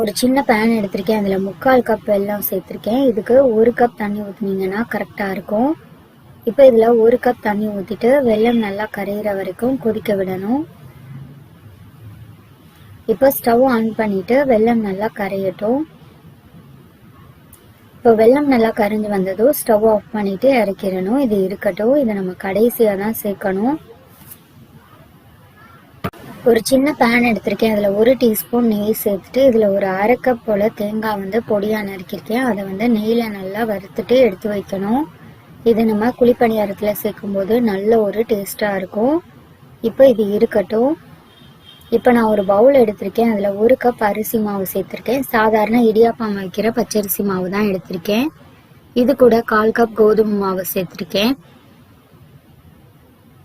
ஒரு சின்ன பேன் எடுத்திருக்கேன். அதில் முக்கால் கப் வெல்லம் சேர்த்துருக்கேன். இதுக்கு ஒரு கப் தண்ணி ஊற்றுனீங்கன்னா கரெக்டாக இருக்கும். இப்போ இதில் ஒரு கப் தண்ணி ஊற்றிட்டு வெல்லம் நல்லா கரையிற வரைக்கும் கொதிக்க விடணும். இப்போ ஸ்டவ் ஆன் பண்ணிட்டு வெல்லம் நல்லா கரையட்டும். இப்போ வெல்லம் நல்லா கரைஞ்சி வந்ததும் ஸ்டவ் ஆஃப் பண்ணிட்டு இறக்கிடணும். இது இருக்கட்டும். இதை நம்ம கடைசியாக தான் சேர்க்கணும். ஒரு சின்ன பேன் எடுத்திருக்கேன். அதில் ஒரு டீஸ்பூன் நெய் சேர்த்துட்டு இதில் ஒரு அரை கப் போல் தேங்காய் வந்து பொடியாக நறுக்கியிருக்கேன். அதை வந்து நெய்யில் நல்லா வறுத்துட்டு எடுத்து வைக்கணும். இது நம்ம குழிப்பணியாரத்தில் சேர்க்கும்போது நல்ல ஒரு டேஸ்ட்டாக இருக்கும். இப்போ இது இருக்கட்டும். இப்போ நான் ஒரு பவுல் எடுத்திருக்கேன். அதில் ஒரு கப் அரிசி மாவு சேர்த்துருக்கேன். சாதாரண இடியாப்பம் வைக்கிற பச்சரிசி மாவு தான் எடுத்திருக்கேன். இது கூட கால் கப் கோதுமை மாவு சேர்த்துருக்கேன்.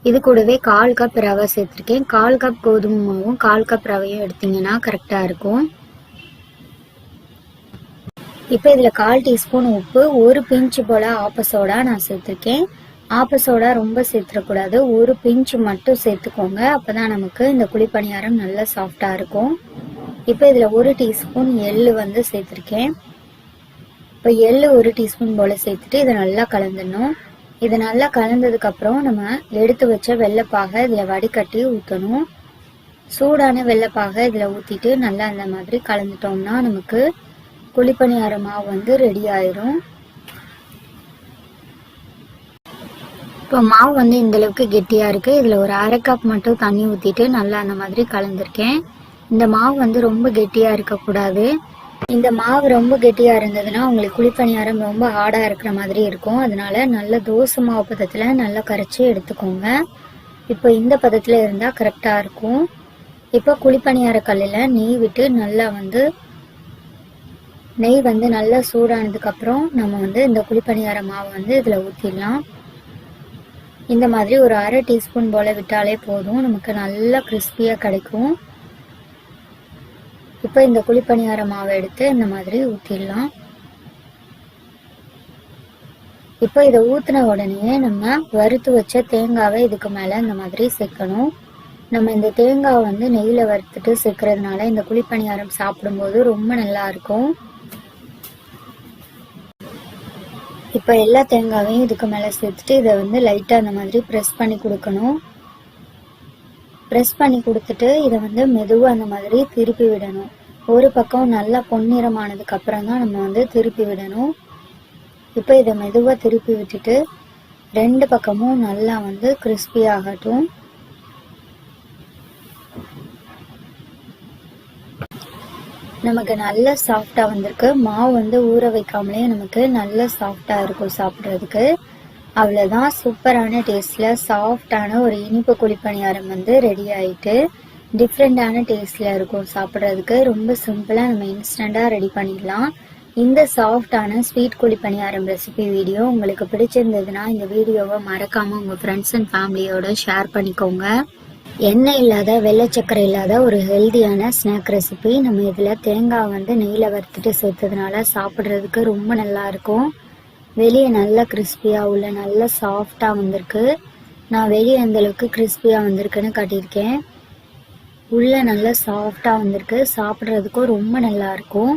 இது கூடவே கால் கப் ரவை சேர்த்துருக்கேன். கால் கப் கோதுமை மாவும் கால் கப் ரவையும் எடுத்தீங்கன்னா கரெக்டாக இருக்கும். இப்போ இதில் கால் டீஸ்பூன் உப்பு ஒரு பிஞ்சு போல் ஆப்பசோடா நான் சேர்த்துருக்கேன். ஆப்ப சோடா ரொம்ப சேர்த்துடக்கூடாது ஒரு பிஞ்சு மட்டும் சேர்த்துக்கோங்க. அப்போ தான் நமக்கு இந்த குழிப்பணியாரம் நல்லா சாஃப்டாக இருக்கும். இப்போ இதில் ஒரு டீஸ்பூன் எள் வந்து சேர்த்துருக்கேன். இப்போ எள் ஒரு டீஸ்பூன் போல் சேர்த்துட்டு இதை நல்லா கலந்துடணும். இது நல்லா கலந்ததுக்கு அப்புறம் நம்ம எடுத்து வச்ச வெள்ளைப்பாக இதில் வடிகட்டி ஊற்றணும் சூடான வெள்ளைப்பாக இதில் ஊற்றிட்டு நல்லா அந்த மாதிரி கலந்துட்டோம்னா நமக்கு குழிப்பணியார மாவு வந்து ரெடி ஆயிரும். இப்போ மாவு வந்து இந்த அளவுக்கு கெட்டியா இருக்கு. இதுல ஒரு அரை கப் மட்டும் தண்ணி ஊத்திட்டு நல்லா அந்த மாதிரி கலந்துருக்கேன். இந்த மாவு வந்து ரொம்ப கெட்டியா இருக்கக்கூடாது. இந்த மாவு ரொம்ப கெட்டியா இருந்ததுன்னா உங்களுக்கு குழிப்பணியாரம் ரொம்ப ஹார்டா இருக்கிற மாதிரி இருக்கும். அதனால நல்ல தோசை மாவு பதத்துல நல்லா கரைச்சி எடுத்துக்கோங்க. இப்போ இந்த பதத்துல இருந்தா கரெக்டா இருக்கும். இப்போ குழிப்பணியார கல்லில் நெய் விட்டு நல்லா வந்து நெய் வந்து நல்லா சூடானதுக்கு அப்புறம் நம்ம வந்து இந்த குழிப்பணியார மாவை வந்து இதுல ஊத்திடலாம். இந்த மாதிரி ஒரு அரை டீஸ்பூன் போல விட்டாலே போதும். நமக்கு நல்லா கிறிஸ்பியா கிடைக்கும். இப்போ இந்த குழிப்பணியார மாவை எடுத்து இந்த மாதிரி ஊற்றிடலாம் இப்போ இதை ஊற்றின உடனே நம்ம வறுத்து வச்ச தேங்காவை இதுக்கு மேலே இந்த மாதிரி சேர்க்கணும். நம்ம இந்த தேங்காவை வந்து நெய்யில் வறுத்துட்டு சேர்க்கறதுனால இந்த குழிப்பணியாரம் சாப்பிடும்போது ரொம்ப நல்லா இருக்கும். இப்போ எல்லா தேங்காவையும் இதுக்கு மேலே சேர்த்துட்டு இதை வந்து லைட்டாக அந்த மாதிரி ப்ரெஸ் பண்ணி கொடுக்கணும். ப்ரெஸ் பண்ணி கொடுத்துட்டு இதை வந்து மெதுவாக அந்த மாதிரி திருப்பி விடணும். ஒரு பக்கம் நல்லா பொன்னிறமானதுக்கு அப்புறம் தான் நம்ம வந்து திருப்பி விடணும். இப்போ இதை மெதுவாக திருப்பி விட்டுட்டு ரெண்டு பக்கமும் நல்லா வந்து கிறிஸ்பி ஆகட்டும். நமக்கு நல்ல சாஃப்டாக வந்திருக்கு. மாவு வந்து ஊற வைக்காமலே நமக்கு நல்ல சாஃப்டாக இருக்கும் சாப்பிட்றதுக்கு. அவ்வளோதான் சூப்பரான டேஸ்ட்ல சாஃப்டான ஒரு இனிப்பு குழிப்பணியாரம் வந்து ரெடி ஆயிட்டு டிஃப்ரெண்டான டேஸ்ட்ல இருக்கும் சாப்பிட்றதுக்கு. ரொம்ப சிம்பிளா நம்ம இன்ஸ்டண்டா ரெடி பண்ணிடலாம். இந்த சாஃப்டான ஸ்வீட் குழிப்பணியாரம் ரெசிபி வீடியோ உங்களுக்கு பிடிச்சிருந்ததுன்னா இந்த வீடியோவை மறக்காம உங்க ஃப்ரெண்ட்ஸ் அண்ட் ஃபேமிலியோட ஷேர் பண்ணிக்கோங்க. எண்ணெய் இல்லாத வெள்ளை சக்கரை இல்லாத ஒரு ஹெல்தியான ஸ்நாக் ரெசிபி நம்ம இதில் தேங்காய் வந்து நெய்யில் வறுத்துட்டு சேர்த்ததுனால சாப்பிட்றதுக்கு ரொம்ப நல்லா இருக்கும். வெளியே நல்லா கிறிஸ்பியாக உள்ள நல்லா சாஃப்டாக வந்திருக்கு. நான் வெளியே எந்தளவுக்கு கிறிஸ்பியாக வந்திருக்குன்னு காட்டியிருக்கேன். உள்ள நல்லா சாஃப்டாக வந்திருக்கு. சாப்பிட்றதுக்கும் ரொம்ப நல்லா இருக்கும்.